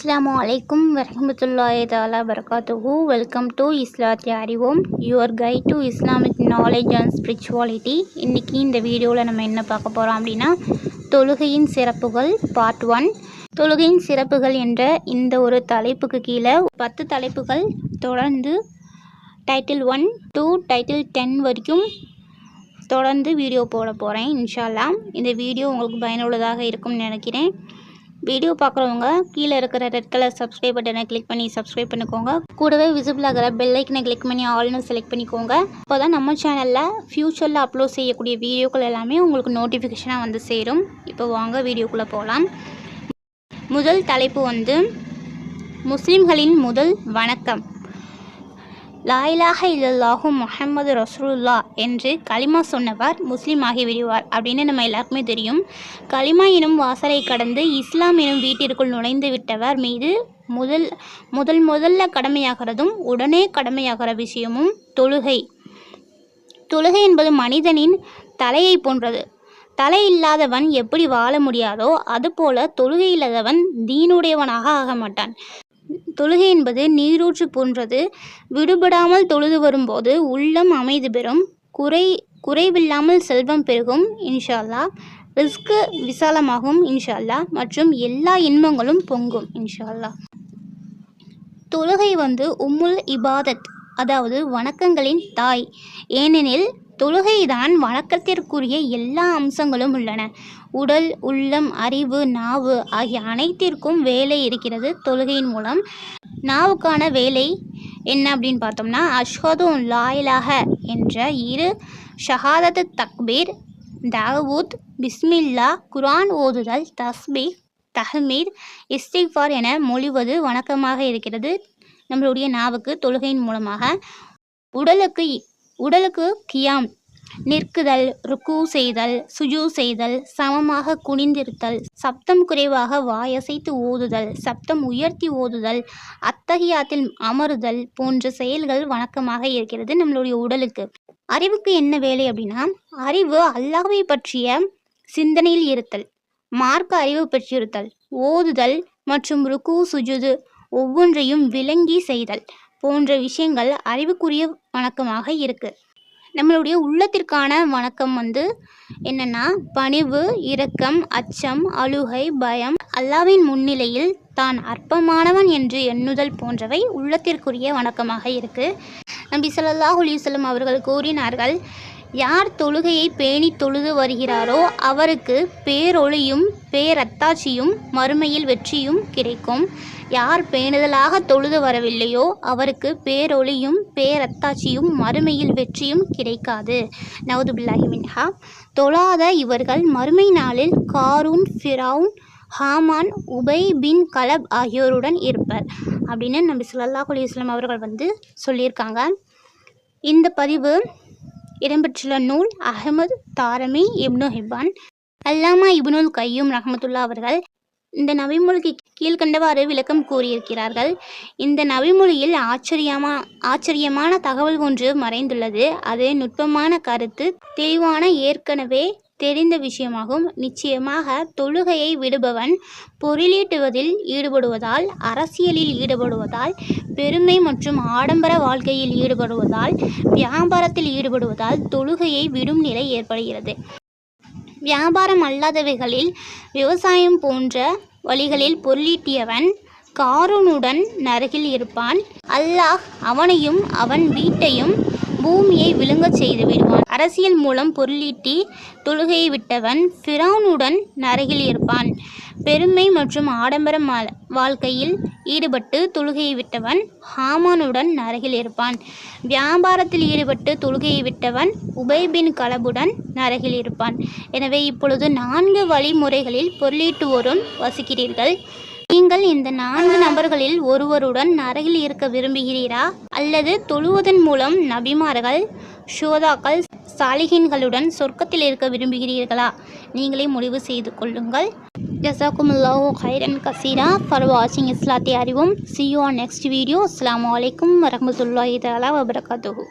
அஸ்ஸலாமு அலைக்கும் வரஹமத்துல்லாஹி தாலா வரகாத்துஹு வெல்கம் டு இஸ்லாத்திய அறிவோம் your guide to Islamic knowledge and spirituality இன்றைக்கி இந்த வீடியோவில் நம்ம என்ன பார்க்க போகிறோம் அப்படின்னா தொழுகையின் சிறப்புகள் பார்ட் ஒன் தொழுகையின் சிறப்புகள் என்ற இந்த ஒரு தலைப்புக்கு கீழே பத்து தலைப்புகள் தொடர்ந்து title one two title ten வரைக்கும் தொடர்ந்து வீடியோ போட போகிறேன் இன்ஷால்லாம் இந்த வீடியோ உங்களுக்கு பயனுள்ளதாக இருக்கும்னு நினைக்கிறேன். வீடியோ பார்க்குறவங்க கீழே இருக்கிற ரெட் கலர் சப்ஸ்கிரைப் பட்டனை கிளிக் பண்ணி சப்ஸ்கிரைப் பண்ணிக்கோங்க. கூடவே விசிபிள் ஆகிற பெல்லைக்கனை கிளிக் பண்ணி ஆல்னு செலக்ட் பண்ணிக்கோங்க. அப்போ தான் நம்ம சேனலில் ஃப்யூச்சரில் அப்லோட் செய்யக்கூடிய வீடியோக்கள் எல்லாமே உங்களுக்கு நோட்டிஃபிகேஷனாக வந்து சேரும். இப்போ வாங்க வீடியோக்குள்ளே போகலாம் முதல் தலைப்பு வந்து முஸ்லிம்களின் முதல் வணக்கம். லாயிலாக இல்லல்லாஹு முஹம்மது ரசூலுல்லா என்று களிமா சொன்னவர் முஸ்லீம் ஆகிவிடுவார் அப்படின்னு நம்ம எல்லாருக்குமே தெரியும். களிமா எனும் வாசலை கடந்து இஸ்லாம் எனும் வீட்டிற்குள் நுழைந்து விட்டவர் மீது முதல் முதல் முதல்ல கடமையாகிறதும் உடனே கடமையாகிற விஷயமும் தொழுகை. தொழுகை என்பது மனிதனின் தலையை போன்றது. தலை இல்லாதவன் எப்படி வாழ முடியாதோ அதுபோல தொழுகை இல்லாதவன் தீனுடையவனாக ஆக மாட்டான். தொழுகை என்பது நீரூற்று போன்றது. விடுபடாமல் தொழுது வரும்போது உள்ளம் அமைதி பெறும். குறை குறைவில்லாமல் செல்வம் பெருகும் இன்ஷால்லா ரிஸ்க்கு விசாலமாகும் இன்ஷால்லா மற்றும் எல்லா இன்பங்களும் பொங்கும் இன்ஷால்லா தொழுகை வந்து உம்முல் இபாதத் அதாவது வணக்கங்களின் தாய். ஏனெனில் தொழுகைதான் வணக்கத்திற்குரிய எல்லா அம்சங்களும் உள்ளன. உடல் உள்ளம் அறிவு நாவு ஆகிய அனைத்திற்கும் வேலை இருக்கிறது தொழுகையின் மூலம். நாவுக்கான வேலை என்ன அப்படின்னு பார்த்தோம்னா அஷ்ஹதும் லாயிலாக என்ற இரு ஷஹாதத்து தக்பீர் தாவூத் பிஸ்மில்லா குரான் ஓதுதல் தஸ்பீக் தஹ்மீர் இஸ்திக்ஃபார் என மொழிவது வணக்கமாக இருக்கிறது நம்மளுடைய நாவுக்கு தொழுகையின் மூலமாக. உடலுக்கு உடலுக்கு கியாம் நிற்குதல் ருக்கு செய்தல் சுஜு செய்தல் சமமாக குனிந்திருத்தல் சப்தம் குறைவாக வாயசைத்து ஓதுதல் சப்தம் உயர்த்தி ஓதுதல் அத்தகையாத்தில் அமருதல் போன்ற செயல்கள் வணக்கமாக இருக்கிறது நம்மளுடைய உடலுக்கு. அறிவுக்கு என்ன வேலை அப்படின்னா அறிவு அல்லாவை பற்றிய சிந்தனையில் இருத்தல் மார்க்க அறிவு பெற்றிருத்தல் ஓதுதல் மற்றும் ருக்கு சுஜுது ஒவ்வொன்றையும் விளங்கி செய்தல். போன்ற விஷயங்கள் அறிவுக்குரிய வணக்கமாக இருக்குது நம்மளுடைய உள்ளத்திற்கான வணக்கம் வந்து என்னென்னா பணிவு இரக்கம் அச்சம் அழுகை பயம் அல்லாவின் முன்னிலையில் தான் அற்பமானவன் என்று எண்ணுதல் போன்றவை உள்ளத்திற்குரிய வணக்கமாக இருக்கு. நபி ஸல்லல்லாஹு அலிசல்லம் அவர்கள் கூறினார்கள் யார் தொழுகையை பேணி தொழுது வருகிறாரோ அவருக்கு பேரொளியும் பேரத்தாட்சியும் மறுமையில் வெற்றியும் கிடைக்கும். யார் பேணுதலாக தொழுது வரவில்லையோ அவருக்கு பேரொளியும் பேரத்தாட்சியும் மறுமையில் வெற்றியும் கிடைக்காது. நவது மின்ஹா. தொழாத இவர்கள் மறுமை நாளில் காரூன் ஃபிரவுன் ஹாமான் உபை பின் கலப் ஆகியோருடன் இருப்பர். அப்படின்னு நம்பி ஸல்லல்லாஹு அலைஹி இஸ்லாம் அவர்கள் வந்து சொல்லியிருக்காங்க. இந்த பதிவு இடம்பெற்றுள்ள நூல் அகமது தாரமி இப்னு ஹிபான் அல்லாமா இப்னுல் கையூம் ரஹமத்துல்லா அவர்கள் இந்த நபிமொழிக்கு கீழ்கண்டவாறு விளக்கம் கூறியிருக்கிறார்கள். இந்த நபிமொழியில் ஆச்சரியமா ஆச்சரியமான தகவல் ஒன்று மறைந்துள்ளது. அது நுட்பமான கருத்து தெளிவான ஏற்கனவே தெரிந்த விஷயமாகும். நிச்சயமாக தொழுகையை விடுபவன் பொருளீட்டுவதில் ஈடுபடுவதால் அரசியலில் ஈடுபடுவதால் பெருமை மற்றும் ஆடம்பர வாழ்க்கையில் ஈடுபடுவதால் வியாபாரத்தில் ஈடுபடுவதால் தொழுகையை விடும் நிலை ஏற்படுகிறது. வியாபாரம் அல்லாதவைகளில் விவசாயம் போன்ற வழிகளில் பொருளீட்டியவன் காரூனுடன் நரகில் இருப்பான். அல்லாஹ் அவனையும் அவன் வீட்டையும் பூமியை விழுங்கச் செய்து விடுவான். அரசியல் மூலம் பொருளீட்டி தொழுகையை விட்டவன் ஃபிரௌனுடன் நரகில் இருப்பான். பெருமை மற்றும் ஆடம்பர வாழ்க்கையில் ஈடுபட்டு தொழுகையை விட்டவன் ஹாமானுடன் நரகில் இருப்பான். வியாபாரத்தில் ஈடுபட்டு தொழுகையை விட்டவன் உபைபின் கலபுடன் நரகில் இருப்பான். எனவே இப்பொழுது நான்கு வழிமுறைகளில் பொருளீட்டுவோரும் வசிக்கிறீர்கள். நீங்கள் இந்த நான்கு நபர்களில் ஒருவருடன் நரகில் இருக்க விரும்புகிறீரா? அல்லது தொழுவதன் மூலம் நபிமார்கள் ஷோதாக்கள் சாலிகின்களுடன் சொர்க்கத்தில் இருக்க விரும்புகிறீர்களா? நீங்களே முடிவு செய்து கொள்ளுங்கள். ஜசாக்குமுல்லாஹு ஹைரன் கசீரா. ஃபார் வாட்சிங் இஸ்லாத்தை அறிவோம். See you on next video அஸ்லாம் வலைக்கம் வரமத்துல்லாஹி தலா வபரகாத்துஹூ.